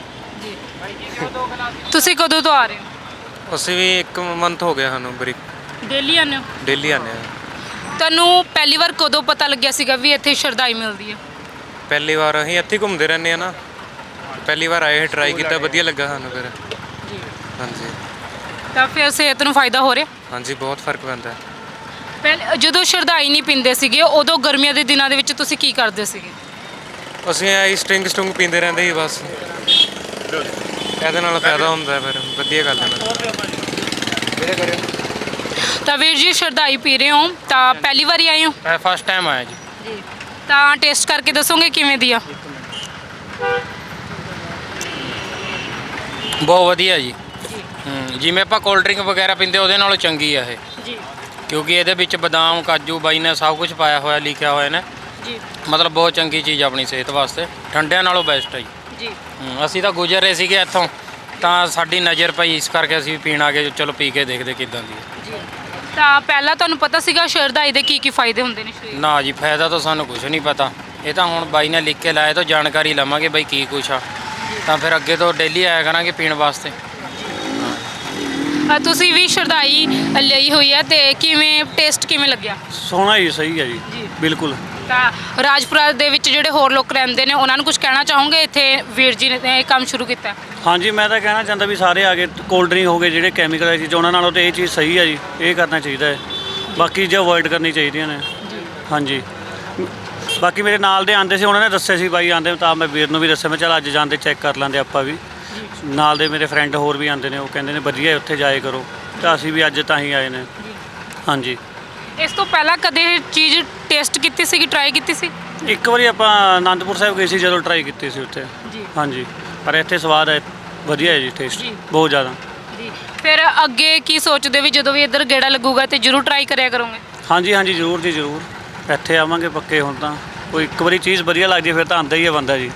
ਤੁਸੀਂ ਕਦੋਂ ਤੋਂ ਆ ਰਹੇ ਹੋ? ਅਸੀਂ ਵੀ ਇੱਕ ਮੰਥ ਹੋ ਗਿਆ ਸਾਨੂੰ ਬਰੀ ਡੇਲੀ ਆਉਂਦੇ ਹੋ? ਡੇਲੀ ਆਨੇ ਆ ਤੁਹਾਨੂੰ ਪਹਿਲੀ ਵਾਰ ਕਦੋਂ ਪਤਾ ਲੱਗਿਆ ਸੀਗਾ ਵੀ ਇੱਥੇ ਸ਼ਰਦਾਈ ਮਿਲਦੀ ਹੈ? ਪਹਿਲੀ ਵਾਰ ਅਸੀਂ ਇੱਥੇ ਹੀ ਘੁੰਮਦੇ ਰਹਿੰਦੇ ਆ ਨਾ। ਪਹਿਲੀ ਵਾਰ ਆਏ ਟਰਾਈ ਕੀਤਾ ਵਧੀਆ ਲੱਗਾ ਸਾਨੂੰ ਫਿਰ। ਜੀ। ਹਾਂਜੀ। ਤਾਂ ਫਿਰ ਸਿਹਤ ਨੂੰ ਫਾਇਦਾ ਹੋ ਰਿਹਾ? ਹਾਂਜੀ ਬਹੁਤ ਫ਼ਰਕ ਪੈਂਦਾ ਹੈ। ਪਹਿਲੇ ਜਦੋਂ ਸ਼ਰਦਾਈ ਨਹੀਂ ਪੀਂਦੇ ਸੀਗੇ ਉਦੋਂ ਗਰਮੀਆਂ ਦੇ ਦਿਨਾਂ ਦੇ ਵਿੱਚ ਤੁਸੀਂ ਕੀ ਕਰਦੇ ਸੀਗੇ? ਅਸੀਂ ਆਈ ਸਟਿੰਗ ਸਟੁੰਗ ਪੀਂਦੇ ਰਹਿੰਦੇ ਸੀ ਬਸ। ਇਹਦੇ ਨਾਲ ਫਾਇਦਾ ਹੁੰਦਾ ਹੈ ਫਿਰ ਵਧੀਆ ਗੱਲ ਹੈ। ਤਾਂ ਵੀਰ ਜੀ ਸ਼ਰਦਾਈ ਪੀ ਰਹੇ ਹੋ? ਤਾਂ ਪਹਿਲੀ ਵਾਰੀ ਆਏ ਹੋ? ਮੈਂ ਫਸਟ ਟਾਈਮ ਆਇਆ ਜੀ। ਜੀ। ਤਾਂ ਟੇਸਟ ਕਰਕੇ ਦੱਸੋਗੇ ਕਿਵੇਂ ਦੀ ਆ? ਬਹੁਤ ਵਧੀਆ ਜੀ। ਹੂੰ ਜਿਵੇਂ ਆਪਾਂ ਕੋਲਡ ਡਰਿੰਕ ਵਗੈਰਾ ਪੀਂਦੇ ਉਹਦੇ ਨਾਲੋਂ ਚੰਗੀ ਆ ਇਹ। ਜੀ। ਕਿਉਂਕਿ ਇਹਦੇ ਵਿੱਚ ਬਦਾਮ ਕਾਜੂ ਬਾਈ ਨੇ ਸਭ ਕੁਝ ਪਾਇਆ ਹੋਇਆ ਲਿਖਿਆ ਹੋਇਆ ਨੇ। ਜੀ। ਮਤਲਬ ਬਹੁਤ ਚੰਗੀ ਚੀਜ਼ ਆਪਣੀ ਸਿਹਤ ਵਾਸਤੇ। ਠੰਡਿਆਂ ਨਾਲੋਂ ਬੈਸਟ ਹੈ ਜੀ। ਹੂੰ, ਅਸੀਂ ਤਾਂ ਗੁਜ਼ਰ ਰਹੇ ਸੀਗੇ ਇੱਥੋਂ। ਤਾਂ ਸਾਡੀ ਨਜ਼ਰ ਪਈ ਇਸ ਕਰਕੇ ਅਸੀਂ ਪੀਣ ਆ ਗਏ ਚਲੋ ਪੀ ਕੇ ਦੇਖਦੇ ਕਿਦਾਂ ਦੀ ਹੈ ਜੀ। ਤਾਂ ਪਹਿਲਾਂ ਤੁਹਾਨੂੰ ਪਤਾ ਸੀਗਾ ਸ਼ਰਦਾਈ ਦੇ ਕੀ ਕੀ ਫਾਇਦੇ ਹੁੰਦੇ ਨੇ ਸਰੀਰ? ਨਾ ਜੀ ਫਾਇਦਾ ਤਾਂ ਸਾਨੂੰ ਕੁਝ ਨਹੀਂ ਪਤਾ। ਇਹ ਤਾਂ ਹੁਣ ਬਾਈ ਨੇ ਲਿਖ ਕੇ ਲਾਇਆ ਤਾਂ ਜਾਣਕਾਰੀ ਲਵਾਂਗੇ ਬਾਈ ਕੀ ਕੁਛ ਆ। ਤਾਂ ਫਿਰ ਅੱਗੇ ਤੋਂ ਡੇਲੀ ਆਇਆ ਕਰਾਂਗੇ ਪੀਣ ਵਾਸਤੇ। ਅ, ਤੁਸੀਂ ਵੀ ਸ਼ਰਦਾਈ ਲਈ ਹੋਈ ਹੈ ਤੇ ਕਿਵੇਂ ਟੇਸਟ ਕਿਵੇਂ ਲੱਗਿਆ? ਸੋਹਣਾ ਹੀ ਸਹੀ ਹੈ ਜੀ ਜੀ। ਬਿਲਕੁਲ। ਤਾਂ ਰਾਜਪੁਰਾ ਦੇ ਵਿੱਚ ਜਿਹੜੇ ਹੋਰ ਲੋਕ ਰਹਿੰਦੇ ਨੇ ਉਹਨਾਂ ਨੂੰ ਕੁਝ ਕਹਿਣਾ ਚਾਹੋਗੇ? ਇੱਥੇ ਵੀਰ ਜੀ ਨੇ ਇਹ ਕੰਮ ਸ਼ੁਰੂ ਕੀਤਾ। ਹਾਂਜੀ ਮੈਂ ਤਾਂ ਕਹਿਣਾ ਚਾਹੁੰਦਾ ਵੀ ਸਾਰੇ ਆ ਕੇ ਕੋਲਡ ਡਰਿੰਕ ਹੋ ਗਏ ਜਿਹੜੇ ਕੈਮੀਕਲ ਵਾਲੀ ਚੀਜ਼ਾਂ ਉਹਨਾਂ ਨਾਲੋਂ ਤਾਂ ਇਹ ਚੀਜ਼ ਸਹੀ ਹੈ ਜੀ ਇਹ ਕਰਨਾ ਚਾਹੀਦਾ ਹੈ। ਬਾਕੀ ਜੇ ਅਵੋਇਡ ਕਰਨੀ ਚਾਹੀਦੀਆਂ ਨੇ। ਹਾਂਜੀ। ਬਾਕੀ ਮੇਰੇ ਨਾਲ ਦੇ ਆਂਦੇ ਸੀ ਉਹਨਾਂ ਨੇ ਦੱਸਿਆ ਸੀ ਬਾਈ ਆਂਦੇ ਤਾਂ ਮੈਂ ਵੀਰ ਨੂੰ ਵੀ ਦੱਸਿਆ ਮੈਂ ਚਲ ਅੱਜ ਜਾਂਦੇ ਚੈੱਕ ਕਰ ਲਾਂਦੇ ਆਪਾਂ ਵੀ। ਨਾਲ ਦੇ ਮੇਰੇ ਫਰੈਂਡ ਹੋਰ ਵੀ ਆਂਦੇ ਨੇ ਉਹ ਕਹਿੰਦੇ ਨੇ ਵਧੀਆ ਉੱਥੇ ਜਾਏ ਕਰੋ। ਤਾਂ ਅਸੀਂ ਵੀ ਅੱਜ ਤਾਂ ਹੀ ਆਏ ਨੇ। ਹਾਂਜੀ। ਇਸ ਤੋਂ ਪਹਿਲਾਂ ਕਦੇ ਇਹ ਚੀਜ਼ ਟੇਸਟ ਕੀਤੀ ਸੀਗੀ ਟਰਾਈ ਕੀਤੀ ਸੀ? ਇੱਕ ਵਾਰੀ ਆਪਾਂ ਆਨੰਦਪੁਰ ਸਾਹਿਬ ਗਏ ਸੀ ਜਦੋਂ ਟਰਾਈ ਕੀਤੀ ਸੀ ਉੱਥੇ। ਜੀ। ਹਾਂਜੀ। ਪਰ ਇੱਥੇ ਸਵਾਦ ਹੈ ਵਧੀਆ ਹੈ ਜੀ ਟੇਸਟ ਜੀ। ਬਹੁਤ ਜ਼ਿਆਦਾ। ਜੀ। ਫਿਰ ਅੱਗੇ ਕੀ ਸੋਚਦੇ ਵੀ ਜਦੋਂ ਵੀ ਇੱਧਰ ਗੇੜਾ ਲੱਗੂਗਾ ਤੇ ਜਰੂਰ ਟਰਾਈ ਕਰਿਆ ਕਰੋਗੇ? ਹਾਂਜੀ ਹਾਂਜੀ ਜ਼ਰੂਰ ਜੀ ਜ਼ਰੂਰ। ਇੱਥੇ ਆਵਾਂਗੇ ਪੱਕੇ ਹੁਣ ਤਾਂ। ਕੋਈ ਇੱਕ ਵਾਰੀ ਚੀਜ਼ ਵਧੀਆ ਲੱਗ ਜੇ ਫਿਰ ਤਾਂ ਆਂਦਾ ਹੀ ਹੈ ਬੰਦਾ ਜੀ।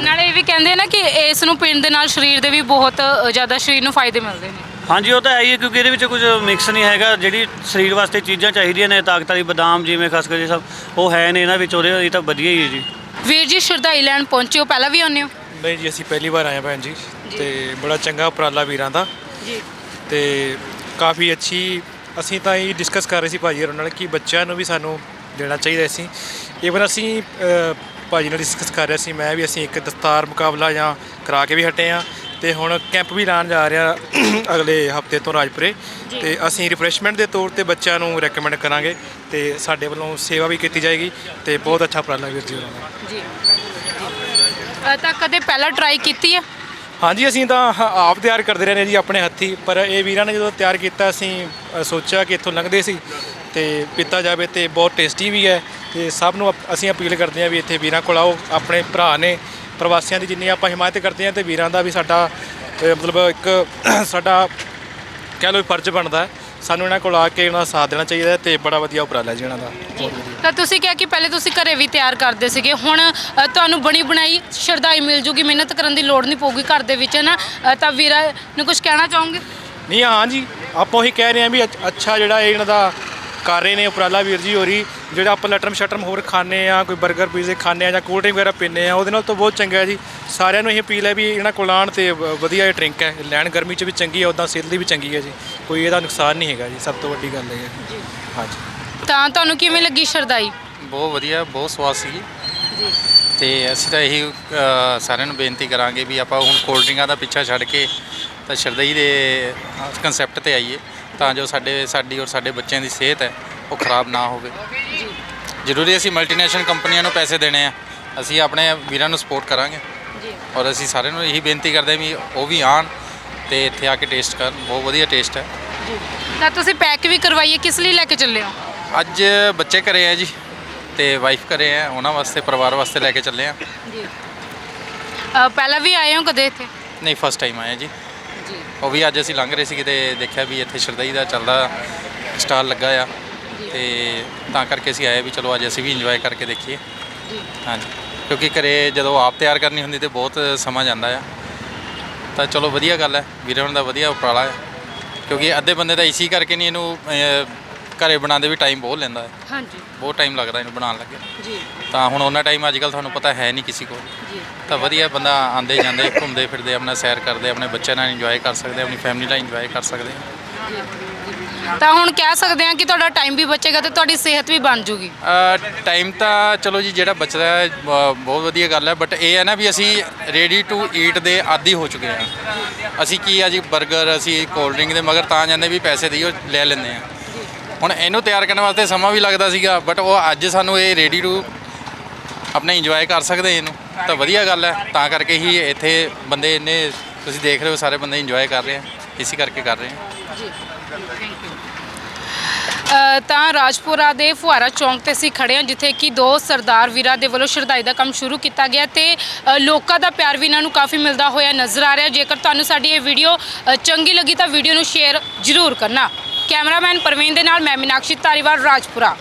ਨਾਲੇ ਇਹ ਵੀ ਕਹਿੰਦੇ ਨਾ ਕਿ ਇਸ ਨੂੰ ਪੀਣ ਦੇ ਨਾਲ ਸਰੀਰ ਦੇ ਵੀ ਬਹੁਤ ਅ, ਜ਼ਿਆਦਾ ਸਰੀਰ ਨੂੰ ਫਾਇਦੇ ਮਿਲਦੇ ਨੇ। ਹਾਂਜੀ ਉਹ ਤਾਂ ਹੈ ਹੀ ਹੈ ਕਿਉਂਕਿ ਇਹਦੇ ਵਿੱਚ ਕੁਝ ਮਿਕਸ ਨਹੀਂ ਹੈਗਾ। ਜਿਹੜੀ ਸਰੀਰ ਵਾਸਤੇ ਚੀਜ਼ਾਂ ਚਾਹੀਦੀਆਂ ਨੇ ਤਾਕਤ ਵਾਲੀ ਬਦਾਮ ਜਿਵੇਂ ਖਸਖਸ ਇਹ ਸਭ ਉਹ ਹੈ ਨੇ ਇਹਨਾਂ ਵਿੱਚ ਉਹਦੇ ਇਹ ਤਾਂ ਵਧੀਆ ਹੀ ਹੈ ਜੀ। ਵੀਰ ਜੀ ਸ਼ਰਦਾਈ ਲੈਣ ਪਹੁੰਚੇ ਹੋ ਪਹਿਲਾਂ ਵੀ ਆਉਂਦੇ ਹੋ? ਨਹੀਂ ਜੀ ਅਸੀਂ ਪਹਿਲੀ ਵਾਰ ਆਏ ਹਾਂ ਭੈਣ ਜੀ ਤੇ ਬੜਾ ਚੰਗਾ ਉਪਰਾਲਾ ਵੀਰਾਂ ਦਾ। ਜੀ। ਤੇ ਕਾਫੀ ਅੱਛੀ ਅਸੀਂ ਤਾਂ ਇਹ ਡਿਸਕਸ ਕਰ ਰਹੇ ਸੀ ਭਾਜੀ ਹੋਰਾਂ ਨਾਲ ਕਿ ਬੱਚਿਆਂ ਨੂੰ ਵੀ ਸਾਨੂੰ ਦੇਣਾ ਚਾਹੀਦਾ ਸੀ ਈਵਨ ਅਸੀਂ ਭਾਜੀ ਨਾਲ ਡਿਸਕਸ ਕਰ ਰਹੇ ਸੀ ਮੈਂ ਵੀ ਅਸੀਂ ਇੱਕ ਦਸਤਾਰ ਮੁਕਾਬਲਾ ਜਾਂ ਕਰਾ ਕੇ ਵੀ ਹਟੇ ਆ ਤੇ ਹੁਣ ਕੈਂਪ ਵੀ ਲਾਉਣ ਜਾ ਰਹੇ ਆ ਅਗਲੇ ਹਫ਼ਤੇ ਤੋਂ ਰਾਜਪੁਰੇ ਤੇ ਅਸੀਂ ਰਿਫਰੈਸ਼ਮੈਂਟ ਦੇ ਤੌਰ ਤੇ ਬੱਚਿਆਂ ਨੂੰ ਰეკਮੈਂਡ ਕਰਾਂਗੇ ਤੇ ਸਾਡੇ ਵੱਲੋਂ ਸੇਵਾ ਵੀ ਕੀਤੀ ਜਾਏਗੀ ਤੇ ਬਹੁਤ ਅੱਛਾ ਉਪਰਾਲਾ ਵੀਰ ਜੀ ਦਾ। ਜੀ। ਤਾਂ ਕਦੇ ਪਹਿਲਾਂ ਟਰਾਈ ਕੀਤੀ ਹੈ ਹਾਂਜੀ ਅਸੀਂ ਤਾਂ ਆਪ ਤਿਆਰ ਕਰਦੇ ਰਹੇ ਨੇ ਜੀ ਆਪਣੇ ਹੱਥੀ ਪਰ ਇਹ ਵੀਰਾਂ ਨੇ ਜਦੋਂ ਤਿਆਰ ਕੀਤਾ ਅਸੀਂ ਸੋਚਿਆ ਕਿ ਇੱਥੋਂ ਲੰਘਦੇ ਸੀ ਤੇ ਪੀਤਾ ਜਾਵੇ ਤੇ ਬਹੁਤ ਟੇਸਟੀ ਵੀ ਹੈ ਤੇ ਸਭ ਨੂੰ ਅਪ- ਅਸੀਂ ਅਪੀਲ ਕਰਦੇ ਹਾਂ ਵੀ ਇੱਥੇ ਵੀਰਾਂ ਕੋਲ ਆਓ ਆਪਣੇ ਭਰਾ ਨੇ ਪ੍ਰਵਾਸੀਆਂ ਦੀ ਜਿੰਨੀ ਆਪਾਂ ਹਿਮਾਇਤ ਕਰਦੇ ਹਾਂ ਤੇ ਵੀਰਾਂ ਦਾ ਵੀ ਸਾਡਾ ਅ, ਮਤਲਬ ਇੱਕ ਸਾਡਾ ਕਹਿ ਲਓ ਵੀ ਫਰਜ਼ ਬਣਦਾ ਹੈ। ਸਾਨੂੰ ਇਹਨਾਂ ਕੋਲ ਆ ਕੇ ਇਹਨਾਂ ਦਾ ਸਾਥ ਦੇਣਾ ਚਾਹੀਦਾ ਹੈ ਤੇ ਬੜਾ ਵਧੀਆ ਉਪਰਾਲਾ ਜੀ ਇਹਨਾਂ ਦਾ। ਤਾਂ ਤੁਸੀਂ ਕਿਹਾ ਕਿ ਪਹਿਲੇ ਤੁਸੀਂ ਘਰੇ ਵੀ ਤਿਆਰ ਕਰਦੇ ਸੀਗੇ ਹੁਣ ਅ, ਤੁਹਾਨੂੰ ਬਣੀ ਬਣਾਈ ਸ਼ਰਦਾਈ ਮਿਲ ਜੂਗੀ ਮਿਹਨਤ ਕਰਨ ਦੀ ਲੋੜ ਨਹੀਂ ਪਊਗੀ ਘਰ ਦੇ ਵਿੱਚ ਨਾ ਅ, ਤਾਂ ਵੀਰਾ ਨੂੰ ਕੁਝ ਕਹਿਣਾ ਚਾਹੋਗੇ? ਨਹੀਂ ਹਾਂ ਜੀ ਆਪਾਂ ਉਹੀ ਕਹਿ ਰਹੇ ਹਾਂ ਵੀ ਅੱਛ- ਅੱਛਾ ਜਿਹੜਾ ਇਹ ਇਹਨਾਂ ਦਾ ਕਰ ਰਹੇ ਨੇ ਉਪਰਾਲਾ ਵੀਰ ਜੀ ਹੋਰੀ ਜਿਹੜਾ ਆਪਾਂ ਲਟਰਮ ਸ਼ਟਰਮ ਹੋਰ ਖਾਣੇ ਆ ਕੋਈ 버ਗਰ ਪੀਜ਼ੇ ਖਾਣੇ ਆ ਜਾਂ ਕੋਲਡ ਡਰਿੰਕ ਵਗੈਰਾ ਪੀਂਦੇ ਆ ਉਹਦੇ ਨਾਲ ਤਾਂ ਬਹੁਤ ਚੰਗਾ ਹੈ ਜੀ। ਸਾਰਿਆਂ ਨੂੰ ਇਹ ਅਪੀਲ ਹੈ ਵੀ ਇਹਨਾਂ ਕੋਲ ਆਉਣ ਤੇ ਵਧੀਆ ਇਹ ਡਰਿੰਕ ਹੈ। ਲੈਣ ਗਰਮੀ 'ਚ ਵੀ ਚੰਗੀ ਹੈ ਉਦਾਂ ਸਿਹਤ ਲਈ ਵੀ ਚੰਗੀ ਹੈ ਜੀ। ਕੋਈ ਇਹਦਾ ਨੁਕਸਾਨ ਨਹੀਂ ਹੈਗਾ ਜੀ ਸਭ ਤੋਂ ਵੱਡੀ ਗੱਲ ਇਹ ਹੈ। ਜੀ। ਹਾਂਜੀ। ਤਾਂ ਤੁਹਾਨੂੰ ਕਿਵੇਂ ਲੱਗੀ ਸ਼ਰਦਾਈ ਬਹੁਤ ਵਧੀਆ ਬਹੁਤ ਸਵਾਦ ਸੀ ਤੇ ਅਸੀਂ ਤਾਂ ਇਹੀ ਅ, ਸਾਰਿਆਂ ਨੂੰ ਬੇਨਤੀ ਕਰਾਂਗੇ ਵੀ ਆਪਾਂ ਹੁਣ ਕੋਲਡ ਡਰਿੰਕਾਂ ਦਾ ਪਿੱਛਾ ਛੱਡ ਕੇ ਤਾਂ ਸ਼ਰਦਈ ਦੇ ਕਨਸੈਪਟ ਤੇ ਆਈਏ। ਤਾਂ ਜੋ ਸਾਡੇ ਸਾਡੀ ਔਰ ਸਾਡੇ ਬੱਚਿਆਂ ਦੀ ਸਿਹਤ ਹੈ ਉਹ ਖਰਾਬ ਨਾ ਹੋਵੇ। ਜ਼ਰੂਰੀ ਅਸੀਂ ਮਲਟੀਨੈਸ਼ਨਲ ਕੰਪਨੀਆਂ ਨੂੰ ਪੈਸੇ ਦੇਣੇ ਆ। ਅਸੀਂ ਆਪਣੇ ਵੀਰਾਂ ਨੂੰ ਸਪੋਰਟ ਕਰਾਂਗੇ। ਜੀ। ਔਰ ਅਸੀਂ ਸਾਰਿਆਂ ਨੂੰ ਇਹੀ ਬੇਨਤੀ ਕਰਦੇ ਹਾਂ ਵੀ ਉਹ ਵੀ ਆਣ ਤੇ ਇੱਥੇ ਆ ਕੇ ਟੇਸਟ ਕਰਨ। ਬਹੁਤ ਵਧੀਆ ਟੇਸਟ ਹੈ। ਜੀ। ਤਾਂ ਤੁਸੀਂ ਪੈਕ ਵੀ ਕਰਵਾਈਏ ਕਿਸ ਲਈ ਲੈ ਕੇ ਚੱਲੇ ਹੋ? ਅੱਜ ਬੱਚੇ ਘਰੇ ਆ ਜੀ ਤੇ ਵਾਈਫ ਘਰੇ ਆ ਉਹਨਾਂ ਵਾਸਤੇ ਪਰਿਵਾਰ ਵਾਸਤੇ ਲੈ ਕੇ ਚੱਲੇ ਆ। ਜੀ। ਪਹਿਲਾਂ ਵੀ ਆਏ ਹੋ ਕਦੇ ਇੱਥੇ? ਨਹੀਂ ਫਸਟ ਟਾਈਮ ਆਏ ਜੀ। ਜੀ। ਉਹ ਵੀ ਅੱਜ ਅਸੀਂ ਲੰਘ ਰਹੇ ਸੀ ਕਿਤੇ ਦੇਖਿਆ ਵੀ ਇੱਥੇ ਸ਼ਰਦਈ ਦਾ ਚੱਲਦਾ ਸਟਾਲ ਲੱਗਾ ਆ। ਤੇ ਤਾਂ ਕਰਕੇ ਅਸੀਂ ਆਏ ਵੀ ਚਲੋ ਅੱਜ ਅਸੀਂ ਵੀ ਇੰਜੋਏ ਕਰਕੇ ਦੇਖੀਏ। ਜੀ। ਹਾਂਜੀ। ਕਿਉਂਕਿ ਘਰੇ ਜਦੋਂ ਆਪ ਤਿਆਰ ਕਰਨੀ ਹੁੰਦੀ ਤੇ ਬਹੁਤ ਸਮਾਂ ਜਾਂਦਾ ਆ। ਤਾਂ ਚਲੋ ਵਧੀਆ ਗੱਲ ਹੈ। ਵੀਰੇ ਦਾ ਵਧੀਆ ਉਪਰਾਲਾ ਹੈ। ਕਿਉਂਕਿ ਅੱਧੇ ਬੰਦੇ ਤਾਂ ਇਸੀ ਕਰਕੇ ਨਹੀਂ ਇਹਨੂੰ ਘਰੇ ਬਣਾਉਂਦੇ ਵੀ ਟਾਈਮ ਬਹੁਤ ਲੈਂਦਾ ਹੈ। ਹਾਂਜੀ। ਬਹੁਤ ਟਾਈਮ ਲੱਗਦਾ ਇਹਨੂੰ ਬਣਾਉਣ ਲੱਗੇ। ਜੀ। ਤਾਂ ਹੁਣ ਉਹਨਾਂ ਟਾਈਮ ਅੱਜ ਕੱਲ ਤੁਹਾਨੂੰ ਪਤਾ ਹੈ ਨਹੀਂ ਕਿਸੇ ਕੋਲ। ਜੀ। ਤਾਂ ਵਧੀਆ ਬੰਦਾ ਆਂਦੇ ਜਾਂਦੇ ਘੁੰਮਦੇ ਫਿਰਦੇ ਆਪਣਾ ਸੈਰ ਕਰਦੇ ਆਪਣੇ ਬੱਚਿਆਂ ਨਾਲ ਇੰਜੋਏ ਕਰ ਸਕਦੇ ਆਪਣੀ ਫੈਮਿਲੀ ਨਾਲ ਇੰਜੋਏ ਕਰ ਸਕਦੇ। ਤਾਂ ਹੁਣ ਕਹਿ ਸਕਦੇ ਹਾਂ ਕਿ ਤੁਹਾਡਾ ਟਾਈਮ ਵੀ ਬਚੇਗਾ ਤੇ ਤੁਹਾਡੀ ਸਿਹਤ ਵੀ ਬਣ ਜੂਗੀ। ਟਾਈਮ ਤਾਂ ਚਲੋ ਜੀ ਜਿਹੜਾ ਬਚਦਾ ਹੈ ਬ- ਬਹੁਤ ਵਧੀਆ ਗੱਲ ਹੈ ਬਟ ਇਹ ਹੈ ਨਾ ਵੀ ਅਸੀਂ ਰੈਡੀ ਟੂ ਈਟ ਦੇ ਆਦੀ ਹੋ ਚੁੱਕੇ ਹਾਂ। ਅਸੀਂ ਕੀ ਆ ਜੀ 버ਗਰ ਅਸੀਂ ਕੋਲਡ ਡਰਿੰਕ ਦੇ ਮਗਰ ਤਾਂ ਜਾਂਦੇ ਵੀ ਪੈਸੇ ਦਿਓ ਲੈ ਲੈਂਦੇ ਆ ਹੁਣ ਇਹਨੂੰ ਤਿਆਰ ਕਰਨ ਵਾਸਤੇ ਸਮਾਂ ਵੀ ਲੱਗਦਾ ਸੀਗਾ ਬਟ ਉਹ ਅੱਜ ਸਾਨੂੰ ਇਹ ਰੈਡੀ ਟੂ ਆਪਣਾ ਇੰਜੋਏ ਕਰ ਸਕਦੇ ਇਹਨੂੰ। ਤਾਂ ਵਧੀਆ ਗੱਲ ਹੈ, ਤਾਂ ਕਰਕੇ ਹੀ ਇੱਥੇ ਬੰਦੇ ਇੰਨੇ, ਤੁਸੀਂ ਦੇਖ ਰਹੇ ਹੋ ਸਾਰੇ ਬੰਦੇ ਇੰਜੋਏ ਕਰ ਰਹੇ ਆ, ਇਸੇ ਕਰਕੇ ਕਰ ਰਹੇ ਆ। ਜੀ ਥੈਂਕ ਯੂ ਤਾਂ ਰਾਜਪੁਰਾ ਦੇ ਫੁਹਾਰਾ ਚੌਂਕ ਤੇ ਅਸੀਂ ਖੜੇ ਹਾਂ, ਜਿੱਥੇ ਕਿ ਦੋ ਸਰਦਾਰ ਵੀਰਾਂ ਦੇ ਵੱਲੋਂ ਸ਼ਰਧਾਈ ਦਾ ਕੰਮ ਸ਼ੁਰੂ ਕੀਤਾ ਗਿਆ ਤੇ ਲੋਕਾਂ ਦਾ ਪਿਆਰ ਵੀ ਇਹਨਾਂ ਨੂੰ ਕਾਫੀ ਮਿਲਦਾ ਹੋਇਆ ਨਜ਼ਰ ਆ ਰਿਹਾ। ਜੇਕਰ ਤੁਹਾਨੂੰ ਸਾਡੀ ਇਹ ਵੀਡੀਓ ਚੰਗੀ ਲੱਗੀ ਤਾਂ ਵੀਡੀਓ ਨੂੰ ਸ਼ੇਅਰ ਜ਼ਰੂਰ ਕਰਨਾ। ਕੈਮਰਾਮੈਨ ਪ੍ਰਵੀਨ ਦੇ ਨਾਲ ਮੈਂ ਮੀਨਾਕਸ਼ੀ ਧਾਰੀਵਾਲ ਰਾਜਪੁਰਾ।